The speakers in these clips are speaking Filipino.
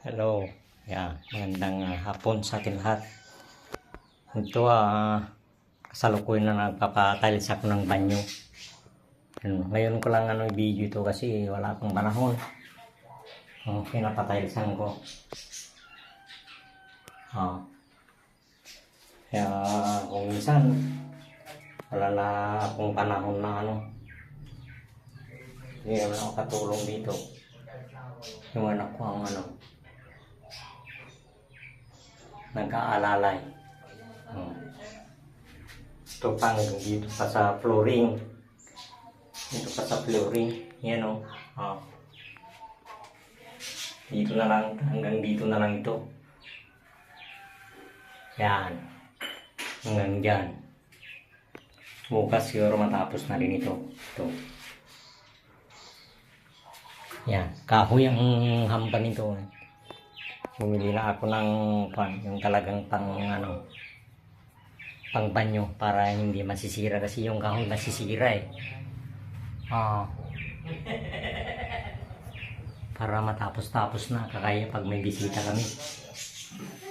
Hello. Yeah, magandang ah, hapon sa atin lahat. Ito ah kasalukuyan na nagpapatiles ako ng banyo. Ano, ngayon ko lang ano i-video ito kasi wala akong panahon. Ang pinapatilesan ko. Ah. Kaya kung minsan wala na akong panahon na ano. Hindi naman ako katulong dito. Yung anak ko ang ano, nag-aalalay. Hmm. Ito pang dito pa sa flooring. Dito pa sa flooring. Yan o. Oh. Dito na lang, hanggang dito na lang ito. Yan. Hanggang dyan. Bukas siguro matapos na rin ito. Ito. Yan. Kahoy ang hamba nito. eh. Bumili na ako ng pan, yung talagang pang ano, pang banyo para hindi masisira kasi yung kahoy masisira eh. Ah. para matapos-tapos na kakaya pag may bisita kami.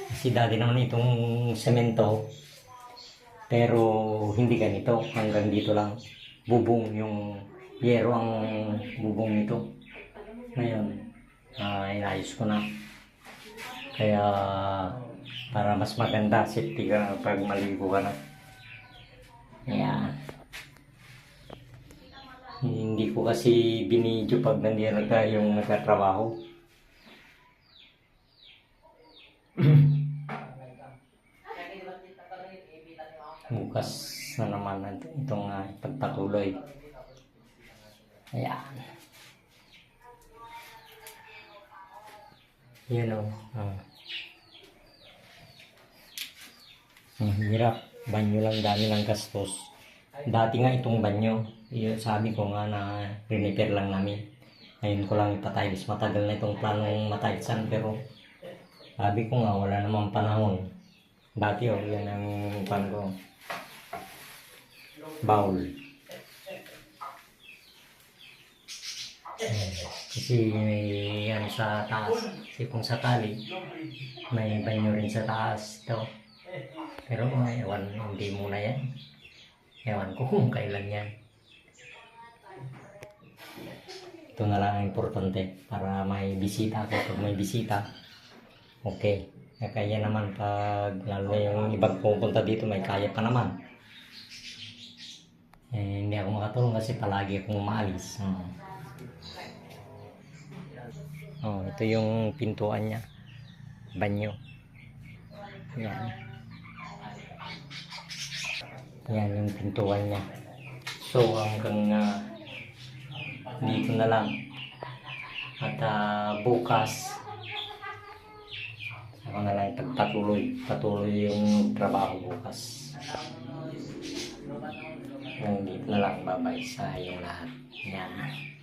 Kasi dati naman itong semento pero hindi ganito hanggang dito lang bubong yung yero ang bubong nito. Ngayon, ah inayos ko na. Kaya para mas maganda, safety ka pag maligo ka na. Ayan. Hindi ko kasi binidyo pag nandiyan ka yung nagtatrabaho. Bukas na naman itong uh, pagpatuloy. Ayan. Yan o. Ah. Ang hirap. Banyo lang dami ng gastos. Dati nga itong banyo, yun, sabi ko nga na rinipair lang namin. Ngayon ko lang ipatiles. Matagal na itong planong matilsan pero sabi ko nga wala namang panahon. Dati oh, yan ang pan ko. Bowl. Kasi may yan sa taas. Kasi kung sakali, may banyo rin sa taas ito. Pero uh, ewan, hindi muna yan. Ewan ko kung kailan yan. Ito na lang ang importante para may bisita ako. Pag may bisita, okay. Kaya naman pag lalo yung ibang pupunta dito, may kaya pa naman. Eh, hindi ako makatulong kasi palagi akong umaalis. Hmm. Oh, ito yung pintuan niya. Banyo. Yan. Yan yung pintuan niya. So, hanggang ah, dito na lang. At ah, bukas, ako na lang pagpatuloy. Patuloy yung trabaho bukas. Hanggang dito na lang. Bye-bye sa yung lahat. Yan.